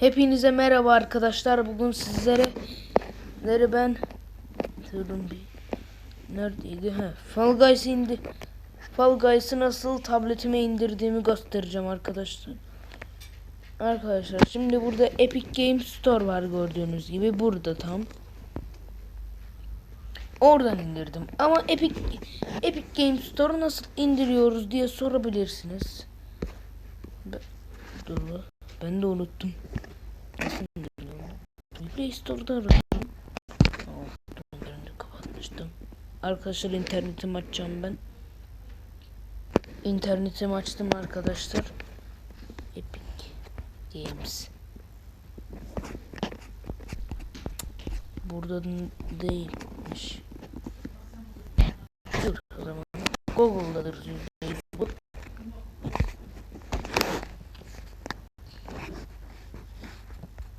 Hepinize merhaba arkadaşlar. Bugün sizlere nere ben Durun bir neredeydi? He, Fall Guys indi. Fall Guys'ı nasıl tabletime indirdiğimi göstereceğim arkadaşlar. Arkadaşlar şimdi burada Epic Games Store var gördüğünüz gibi burada tam. Oradan indirdim. Ama Epic Epic Games Store nasıl indiriyoruz diye sorabilirsiniz. Dur be, ben de unuttum. Play Store'da aradım. Arkadaşlar internetimi açacağım ben. İnternetimi açtım arkadaşlar. Epic Games. Burada değilmiş. Dur o zaman. Google'dadır yüzde yüz bu.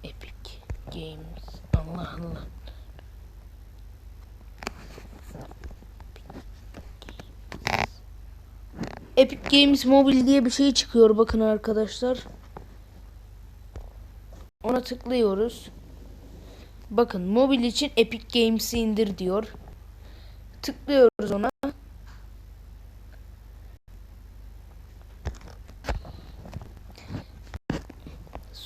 Epic Games. Allah Allah. Epic Games Mobile diye bir şey çıkıyor bakın arkadaşlar. Ona tıklıyoruz. Bakın mobil için Epic Games'i indir diyor. Tıklıyoruz ona.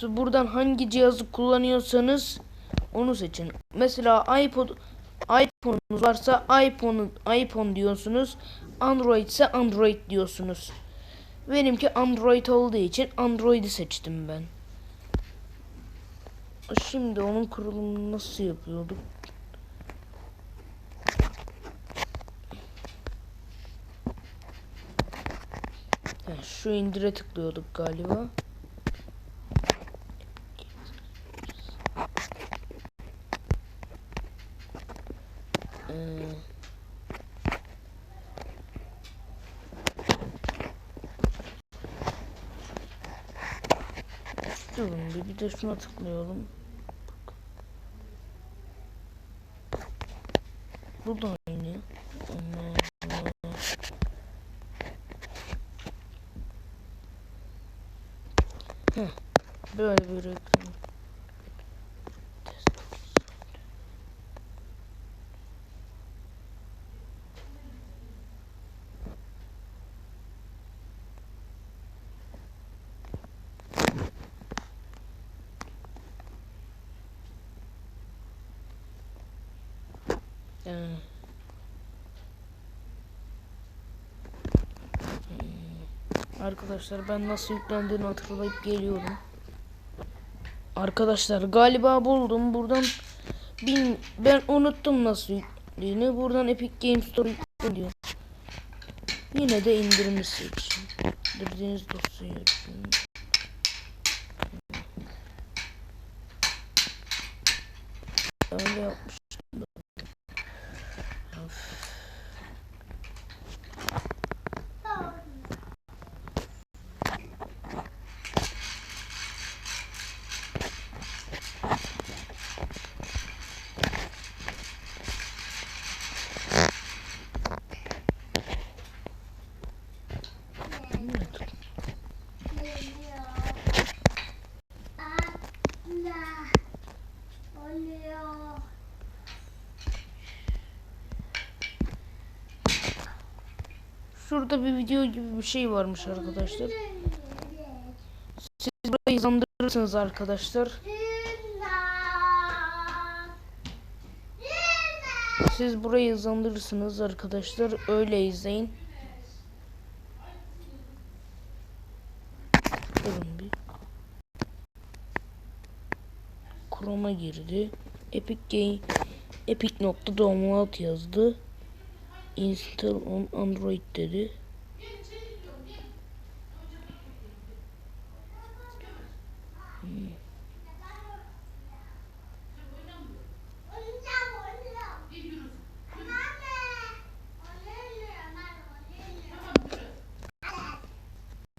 Buradan hangi cihazı kullanıyorsanız onu seçin. Mesela iPod iPhone'unuz varsa iPhone iPhone diyorsunuz. Android ise Android diyorsunuz. Benimki Android olduğu için Android'i seçtim ben. Şimdi onun kurulumunu nasıl yapıyorduk? Şu indire tıklıyorduk galiba. Durun bir, bir de şuna tıklayalım. Bu da aynı. Böyle bir ekran. Hmm, Arkadaşlar ben nasıl yüklendiğini hatırlayıp geliyorum. Arkadaşlar galiba buldum. Buradan bin, ben unuttum nasıl yüklediğini. Buradan Epic Games Store yüklen diyor. Yine de indirimi seçin. İndirdiğiniz dosyayı yükleyin. Öyle yapmış. Of. Evet. Şurada bir video gibi bir şey varmış arkadaşlar. Siz burayı hızlandırırsınız arkadaşlar. Siz burayı hızlandırırsınız arkadaşlar. Öyle izleyin. Durun bir. Chrome'a girdi. Epic Game Epic nokta download yazdı. Install on Android dedi. Hmm.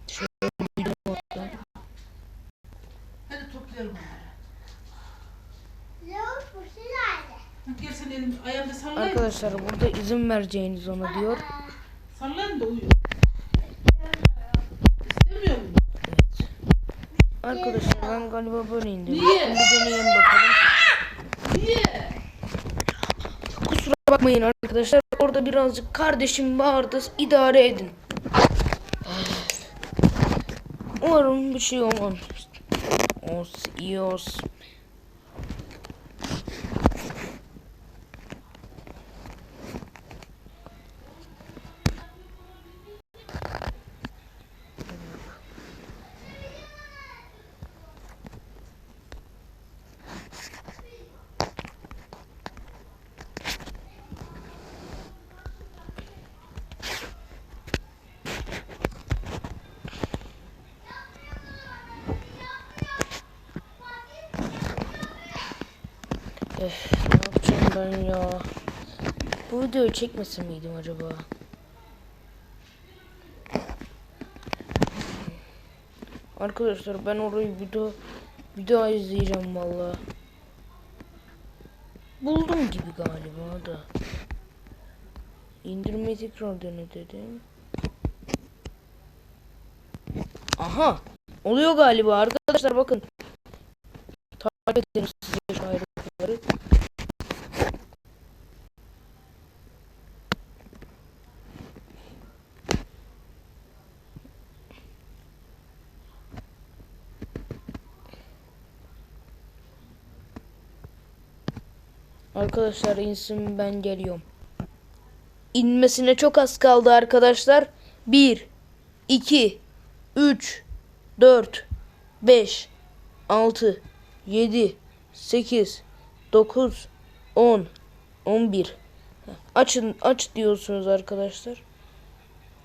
Şöyle bir nokta. Hadi toplayalım onları. Gel sen elim ayağımda sallayın. Arkadaşlar burada izin vereceğiniz ona diyor. Sallayın da uyuyor. İstemiyor mu? Evet. Arkadaşlar ben galiba böyle indim. Niye? Bir deneyelim bakalım. Niye? Kusura bakmayın arkadaşlar. Orada birazcık kardeşim bağırdı. İdare edin. Umarım bir şey olmaz. Olsun, iyi Ne yapacağım ben ya? Bu videoyu çekmese miydim acaba? Arkadaşlar ben orayı video video izleyeceğim valla. Buldum gibi galiba da. İndirmeyi tekrar dene dedim. Aha! Oluyor galiba arkadaşlar bakın. Takip edelim size şu ayrıntıları. Arkadaşlar insin ben geliyorum. İnmesine çok az kaldı arkadaşlar. 1 2 3 4 5 6 7 8 9 10 11 Açın aç diyorsunuz arkadaşlar.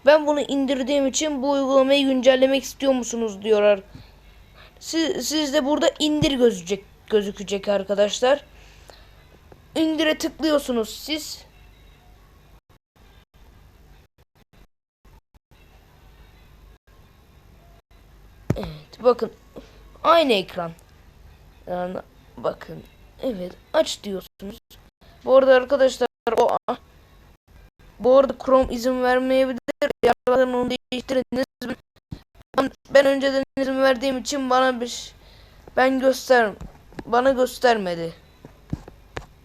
Ben bunu indirdiğim için bu uygulamayı güncellemek istiyor musunuz diyorlar. Siz, siz de burada indir gözükecek gözükecek arkadaşlar. İndire tıklıyorsunuz siz. Evet bakın aynı ekran. Yani bakın evet aç diyorsunuz. Bu arada arkadaşlar o bu arada Chrome izin vermeyebilir. Yararlarını onu değiştiriniz. Ben, ben önceden izin verdiğim için bana bir ben göster bana göstermedi.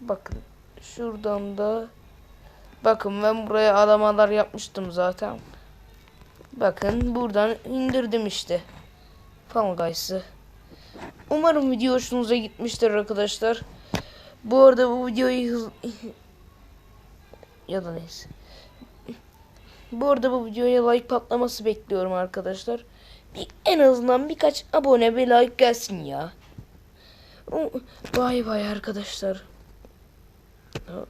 Bakın şuradan da bakın ben buraya alamalar yapmıştım zaten. Bakın buradan indirdim işte. Fall. Umarım video hoşunuza gitmiştir arkadaşlar. Bu arada bu videoyu hız... ya da neyse. Bu arada bu videoya like patlaması bekliyorum arkadaşlar. Bir, en azından birkaç abone bir like gelsin ya. Vay vay arkadaşlar. up.